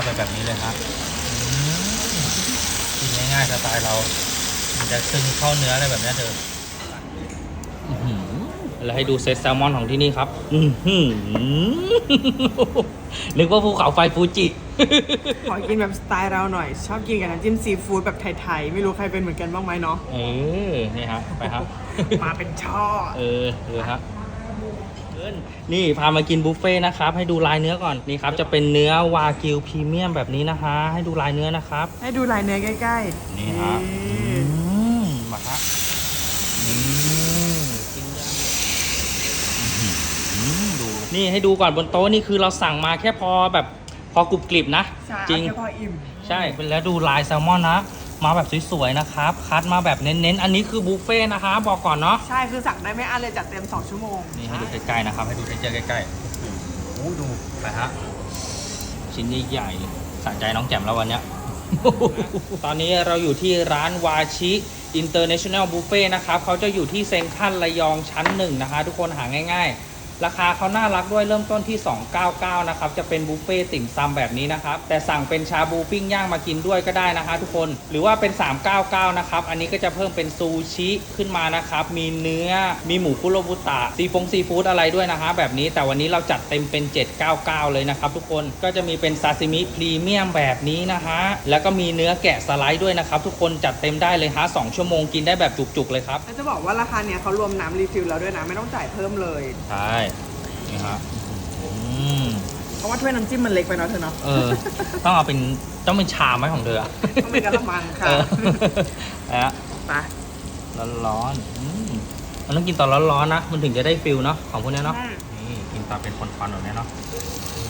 ดไปแบบนี้เลยฮะอืมกินง่ายๆสไตล์เรา มันจะซึมเข้าเนื้ออะไรแบบเนี้ยเธออื้อหือแล้วให้ดูเซตแซลมอนของที่นี่ครับ อื้อหือนึกว่าภูเขาไฟฟูจิ ขอกินแบบสไตล์เราหน่อย ชอบกินกับน้ำจิ้มซีฟู้ดแบบไทยๆ ไม่รู้ใครเป็นเหมือนกันบ้างไหมเนาะ เออ นี่ฮะไปครับ มาเป็นช่อ เออเลยฮะเอิ้ นนี่พามากินบุฟเฟ่ต์นะครับ ให้ดูลายเนื้อก่อนนี่ครับจะเป็นเนื้อวากิวพรีเมียมแบบนี้นะคะให้ดูลายเนื้อนะครับ ให้ดูลายเนื้อใกล้ๆนี่ฮะอืมมาครับอืมกินย่างอืมดูนี่ให้ดูก่อนบนโต๊ะนี่คือเราสั่งมาแค่พอแบบพอกรุบกริบนะ ใช่จริงเอาแค่พออิ่ม ใช่เป็นแล้วดูลายแซลมอนนะ มาแบบสวยๆนะครับ คัดมาแบบเน้นๆ อันนี้คือบุฟเฟ่ต์นะคะบอกก่อนเนาะ ใช่คือสั่งได้ไม่อั้นเลยจัดเต็ม 2 ชั่วโมงนี่ให้ดูใกล้ๆนะครับ ให้ดูเทคเจอร์ใกล้ๆโอ้โหดูไปฮะชิ้นใหญ่ๆสะใจน้องแจ่มแล้ววันเนี้ย ตอนนี้เราอยู่ที่ร้านวาชิอินเตอร์เนชั่นแนลบุฟเฟ่นะครับเขาจะอยู่ที่เซ็นทรัลระยองชั้นหนึ่งนะคะ ทุกคนหาง่ายๆ ราคาเขาน่ารักด้วยเริ่มต้นที่ 299 นะครับ จะเป็นบุฟเฟ่ติ่มซำแบบนี้นะครับ แต่สั่งเป็นชาบูปิ้งย่างมากินด้วยก็ได้นะคะทุกคน หรือว่าเป็น 399 นะครับ อันนี้ก็จะเพิ่มเป็นซูชิขึ้นมานะครับ มีเนื้อ มีหมูคุโรบุตะซีฟงซีฟู้ดอะไรด้วยนะคะแบบนี้ แต่วันนี้เราจัดเต็มเป็น 799 เลยนะครับทุกคน ก็จะมีเป็นซาซิมิพรีเมียมแบบนี้นะฮะ แล้วก็มีเนื้อแกะสไลด์ด้วยนะครับทุกคนจัดเต็มได้เลยฮะ2ชั่วโมงกินได้แบบจุกๆเลยครับแล้วจะบอกว่าราคาเนี้ยเขารวมน้ำรีฟิลแล้วด้วยนะไม่ต้องจ่ายเพิ่มเลย ใช่ นี่ฮะอืมเพราะว่าถ้วยน้ำจิ้มมันเล็กไปเนาะเธอเนาะ เออ ต้องเอาเป็นต้องเป็นชามไหมของเธออะต้องเป็นกระมังค่ะ เออนะฮะไปร้อนร้อนๆอืมมันต้องกินตอนร้อนๆนะมันถึงจะได้ฟิลเนาะของพวกเนี้ยเนาะใช่นี่กินตอนเป็นควันๆแบบเนี้ยเนาะอื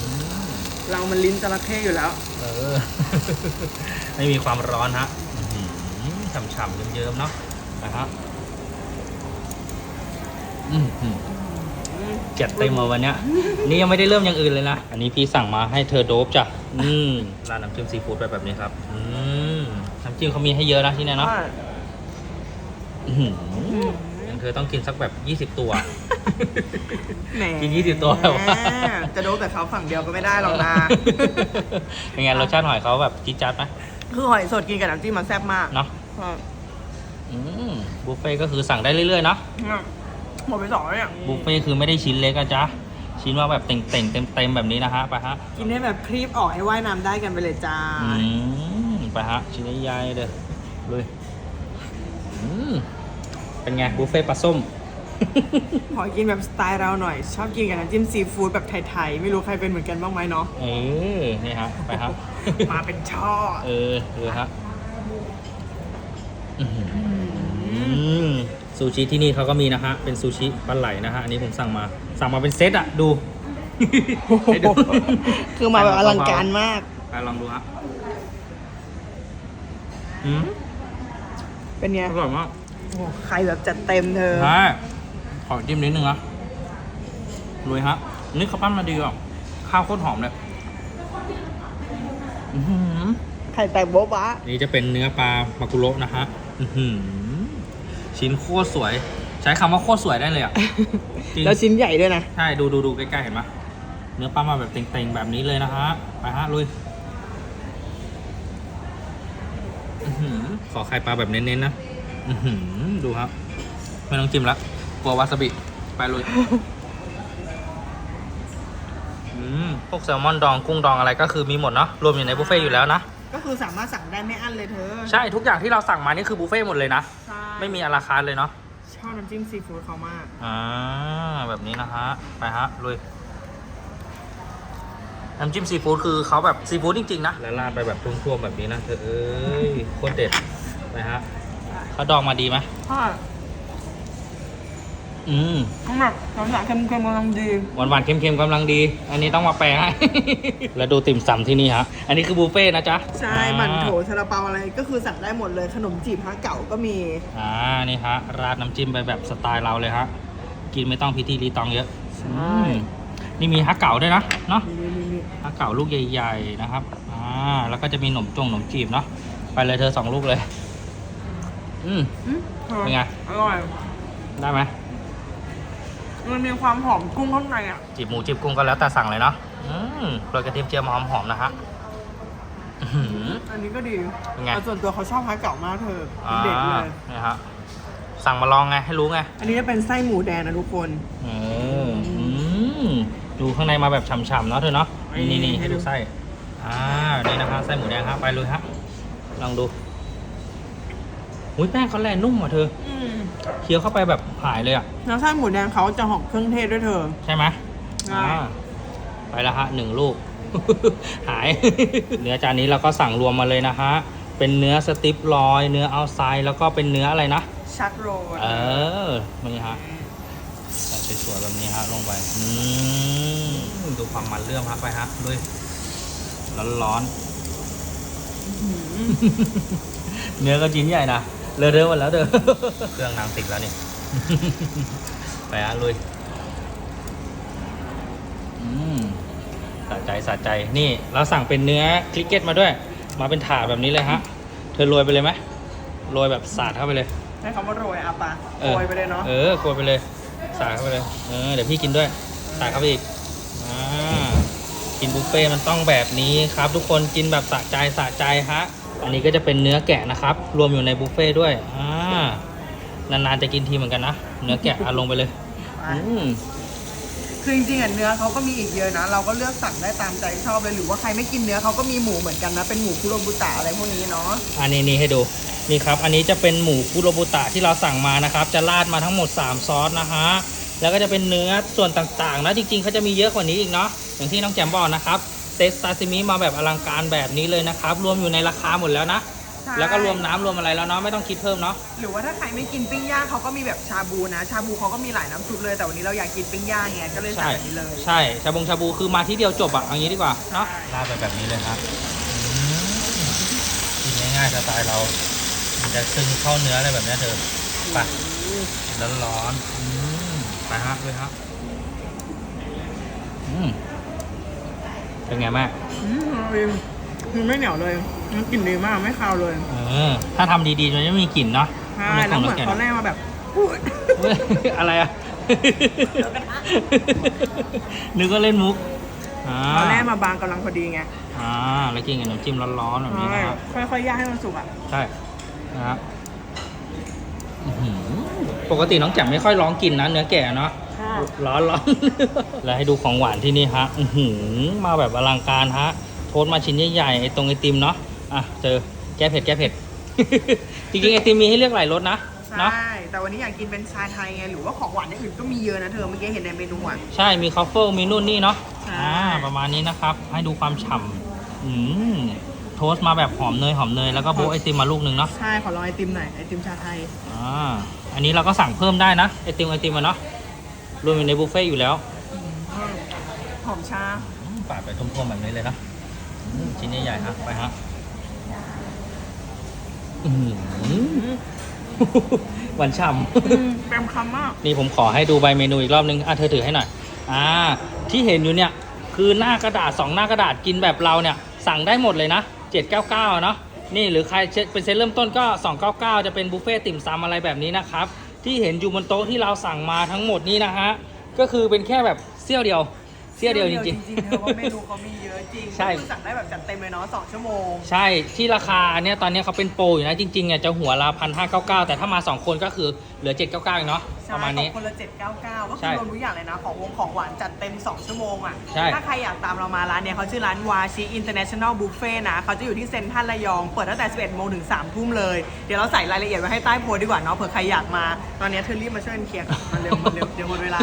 มเรามันลิ้นจระเข้อยู่แล้ว เออ ไม่มีความร้อนฮะอื้อหือฉ่ำๆเยิ้มๆเนาะนะฮะอืมอืม จัดเต็มมาวันเนี้ย นี่ยังไม่ได้เริ่มอย่างอื่นเลยนะ อันนี้พี่สั่งมาให้เธอโดบจ้ะ อืมร้านน้ำจิ้มซีฟู้ดไปแบบนี้ครับ อืมน้ำจิ้มเขามีให้เยอะนะที่เนี่ยเนาะอื้อหือยังเธอต้องกินสักแบบ 20 ตัว แหมกิน20ตัวแบบว่า จะโดนแต่เขาฝั่งเดียวก็ไม่ได้หรอกนะเป็นไงรสชาติหอยเขาแบบจี๊ดจ๊าดไหมคือหอยสดกินกับน้ำจิ้มมันแซ่บมากเนาะอะอืมบุฟเฟ่ต์ก็คือสั่งได้เรื่อยๆเนาะเนี่ย หมดไปสองแล้วเนี่ย บุฟเฟ่ต์คือไม่ได้ชิ้นเล็กอะจ๊ะ ชิ้นว่าแบบเต่งๆเต็มๆแบบนี้นะฮะ ไปฮะ กินให้แบบครีบออกให้ว่ายน้ำได้กันไปเลยจ้า อืม ไปฮะ ชิ้นใหญ่ๆเด้อเลยอืมเป็นไง บุฟเฟ่ต์ปลาส้ม ขอกินแบบสไตล์เราหน่อย ชอบกินกับน้ำจิ้มซีฟู้ดแบบไทยๆ ไม่รู้ใครเป็นเหมือนกันบ้างไหมเนาะ เออ นี่ฮะ ไปฮะ มาเป็นช่อ เออเลยฮะอื้อหือ อืม ซูชิที่นี่เขาก็มีนะฮะ เป็นซูชิปลาไหลนะฮะ อันนี้ผมสั่งมา สั่งมาเป็นเซตอะดู ให้ดูคือมาแบบอลังการมากไปลองดูฮะอืมเป็นไงอร่อยมากโอ้ใครแบบจัดเต็มเธอ ใช่ขอจิ้มนิดนึงนะลุยฮะ นี่ข้าวปั้นมาดีอะ ข้าวโคตรหอมเลยอื้อหือไข่แตกโบ๊ะบะนี่จะเป็นเนื้อปลามากุโระนะฮะ อื้อหือ ชิ้นโคตรสวย ใช้คำว่าโคตรสวยได้เลยอะ จริง แล้วชิ้นใหญ่ด้วยนะ ใช่ดูดูดูใกล้ๆเห็นไหมเนื้อปลามาแบบเต่งๆแบบนี้เลยนะฮะไปฮะลุยอื้อหือขอไข่ปลาแบบเน้นๆนะอื้อหือดูครับ ไม่ต้องจิ้มละกลัววาซาบิไปลุยอืมพวกแซลมอนดองกุ้งดองอะไรก็คือมีหมดเนาะรวมอยู่ในบุฟเฟ่ต์อยู่แล้วนะ ก็คือสามารถสั่งได้ไม่อั้นเลยเธอ ใช่ทุกอย่างที่เราสั่งมานี่คือบุฟเฟ่ต์หมดเลยนะ ใช่ ไม่มีอาราคาร์ทเลยเนาะชอบน้ำจิ้มซีฟู้ดเขามากอ่าแบบนี้นะฮะ ไปฮะลุยน้ำจิ้มซีฟู้ดคือเขาแบบซีฟู้ดจริง ๆ นะ แล้วราดไปแบบท่วมๆแบบนี้นะเธอเอ้ยโคตรเด็ดไปฮะเขาดองมาดีไหมใช่ อืมทั้งแบบน้ำหนักเค็มๆกำลังดี หวานหวานๆเค็มๆกำลังดี อันนี้ต้องมาแปลให้ แล้วดูติ่มซำที่นี่ฮะ อันนี้คือบุฟเฟ่ต์นะจ๊ะใช่อ่าหมันโถซาลาเปาอะไรก็คือสั่งได้หมดเลย ขนมจีบฮะเก่าก็มี อ่า นี่ฮะ ราดน้ำจิ้มไปแบบสไตล์เราเลยฮะ กินไม่ต้องพิธีรีตองเยอะใช่ อืมนี่มีฮักเก่าด้วยนะ เนาะ นี่นี่นี่ฮักเก่าลูกใหญ่ ๆ นะครับ อ่า แล้วก็จะมีหนมจงหนมจีบเนาะ ไปเลยเธอสองลูกเลย อืมอืมเป็นไง อร่อย ได้ไหม มันมีความหอมกุ้งข้างในอะจีบหมูจีบกุ้งก็แล้วแต่สั่งเลยเนาะอืมโรยกระเทียมเจียวมาหอมๆนะฮะอื้อหือ อันนี้ก็ดีเป็นไง แต่ส่วนตัวเขาชอบฮาเก่ามากเธออ่าเด็ดเลยนะฮะสั่งมาลองไงให้รู้ไง อันนี้จะเป็นไส้หมูแดงนะทุกคนเอออืมดูข้างในมาแบบฉ่ำๆเนาะเธอเนาะนี่นี่นี่ให้ให้ดูดูไส้อ่านี่นะครับไส้หมูแดงครับไปเลยครับลองดู อุ้ยแป้งเขาแลนุ่มอะเธอ อืมเคี้ยวเข้าไปแบบหายเลยอะ แล้วไส้หมูแดงเขาจะหอมเครื่องเทศด้วยเธอ ใช่ไหมใช่ อ่าไปแล้วฮะหนึ่งลูก หาย เนื้อจานนี้เราก็สั่งรวมมาเลยนะฮะ เป็นเนื้อสติปลอย เนื้อเอาไซด์แล้วก็เป็นเนื้ออะไรนะ ชักโรลเออ นี่ฮะใส่สวยๆแบบนี้ฮะ ลงไป อืมดูความมันเลื่อมครับไปฮะด้วยร้อนๆ เนื้อก็ชิ้นใหญ่นะ เลอะเทอะหมดแล้วเด้อ เครื่องนางติดแล้วนี่ ไปฮะลุยอืมสะใจสะใจนี่เราสั่งเป็นเนื้อคลิกเก็ตมาด้วย มาเป็นถาดแบบนี้เลยฮะ เธอโรยไปเลยไหมโรยแบบสาดเข้าไปเลยให้คำว่าโรยอะปะอโรอยไปเลยเนาะ เออโกยไปเลย สาดเข้าไปเลย เออ เดี๋ยวพี่กินด้วย สาดเข้าไปอีก อ่า กินบุฟเฟ่ต์มันต้องแบบนี้ครับ ทุกคน กินแบบสะใจสะใจฮะ อันนี้ก็จะเป็นเนื้อแกะนะครับ รวมอยู่ในบุฟเฟ่ต์ด้วยอ่านานๆจะกินทีเหมือนกันนะ เนื้อแกะเอาลงไปเลยอืมคือจริงๆอะเนื้อเขาก็มีอีกเยอะนะ เราก็เลือกสั่งได้ตามใจชอบเลยหรือว่าใครไม่กินเนื้อเขาก็มีหมูเหมือนกันนะ เป็นหมูคุโรบุตะอะไรพวกนี้เนาะอันนี้นี่ให้ดูนี่ครับ อันนี้จะเป็นหมูคุโรบุตะที่เราสั่งมานะครับ จะราดมาทั้งหมด 3 ซอสนะฮะแล้วก็จะเป็นเนื้อส่วนต่างๆนะจริงๆเขาจะมีเยอะกว่านี้อีกเนาะอย่างที่น้องแจมบอกนะครับเซตซาซิมิมาแบบอลังการแบบนี้เลยนะครับ รวมอยู่ในราคาหมดแล้วนะ ใช่แล้วก็รวมน้ำรวมอะไรแล้วเนาะไม่ต้องคิดเพิ่มเนาะ หรือว่าถ้าใครไม่กินปิ้งย่างเขาก็มีแบบชาบูนะ ชาบูเขาก็มีหลายน้ำซุปเลยแต่วันนี้เราอยากกินปิ้งย่างไงก็เลยสั่ใช่งแบบนี้เลย ใช่ชาบงชาบูคือมาที่เดียวจบอะเอางี้ดีกว่าเนาะราดไปแบบนี้เลยครับอืมกินง่ายๆสไตล์เรามันจะซึมเข้าเนื้ออะไรแบบเนี้ยเธอไปร้อนร้อนๆอืมไปฮะเลยฮะอืม เป็นไงแม่อืมดีมันไม่เหนียวเลยมันกลิ่นดีมากไม่คาวเลยเออถ้าทำดีๆมันจะไม่มีกลิ่นเนาะใช่แล้วเหมือนเขาแรกมาแบบพูดเฮ้ยอะไรอะนึกว่าเล่นมุกอ่าเขาแรกมาบางกำลังพอดีไงอ่าแล้วกินกับน้ำจิ้มร้อนๆแบบนี้ใช่นะครับ ค่อยๆย่างให้มันสุกอะใช่นะครับอื้อหือปกติน้องแจ่มไม่ค่อยร้องกินนะเนื้อแก่เนาะ ร้อนร้อนแล้วให้ดูของหวานที่นี่ฮะอือหือมาแบบอลังการฮะ โทสต์มาชิ้นใหญ่ๆไอ้ตรงไอติมเนาะอะเจอแก้เผ็ดแก้เผ็ด จริงๆไอติมมีให้เลือกหลายรสนะเนาะ ใช่ แต่วันนี้อยากกินเป็นชาไทยไง หรือว่าของหวานอย่างอื่นก็มีเยอะนะเธอ เมื่อกี้เห็นในเมนูอะ ใช่มีคอฟเฟิลมีนู่นนี่เนาะใช่ อ่าประมาณนี้นะครับ ให้ดูความฉ่ำอืมโทสต์มาแบบหอมเนยหอมเนยแล้วก็โบะไอติมมาลูกหนึ่งเนาะใช่ ขอลองไอติมหน่อย ไอติมชาไทย อ่าอันนี้เราก็สั่งเพิ่มได้นะไอติมไอติมอะเนาะ รวมอยู่ในบุฟเฟ่ต์อยู่แล้วหอมชาอืมปาดไปทุ่มๆแบบนี้เลยนะอืมชิ้นใหญ่ๆฮะไปฮะอื้อหือ หวานฉ่อืมเต็มคำมากำนี่ผมขอให้ดูใบเมนูอีกรอบนึง อะเธอถือให้หน่อย อ่า ที่เห็นอยู่เนี่ยคือหน้ากระดาษสองหน้ากระดาษกินแบบเราเนี่ย สั่งได้หมดเลยนะ 799อะเนาะ นี่หรือใครเป็นเซตเริ่มต้นก็ 299 จะเป็นบุฟเฟ่ต์ติ่มซำอะไรแบบนี้นะครับ ที่เห็นอยู่บนโต๊ะที่เราสั่งมาทั้งหมดนี้นะฮะก็คือเป็นแค่แบบเสี้ยวเดียว เสี้ยวเดียวจริงจริงๆ เธอว่าเมนูเขามีเยอะจริงใช่ก็คือสั่งได้แบบจัดเต็มเลยเนาะสองชั่วโมงๆใช่ที่ราคาเนี่ยตอนนี้เขาเป็นโปรอยู่นะจริงๆเนี่ยจะหัวละพันห้าเก้าเก้าแต่ถ้ามา2คนก็คือเหลือ799เองเนาะใช่ประมาณนี้ ของคนละ799 ก็ใช่คือรวมทุกอย่างเลยนะ ของวงของหวานจัดเต็ม 2 ชั่วโมงอะ ใช่ ถ้าใครอยากตามเรามาร้านเนี่ยเขาชื่อร้านวาชิอินเตอร์เนชั่นแนลบุฟเฟ่นะ เขาจะอยู่ที่เซ็นทรัลระยอง เปิดตั้งแต่ 11โมงถึง 3 ทุ่มเลย เดี๋ยวเราใส่รายละเอียดไว้ให้ใต้โพสต์ดีกว่าเนาะเผื่อใครอยากมา ตอนนี้เธอรีบมาช่วยกันเคลียร์ก่อนมาเร็วมาเร็วเดี๋ยวหมดเวลา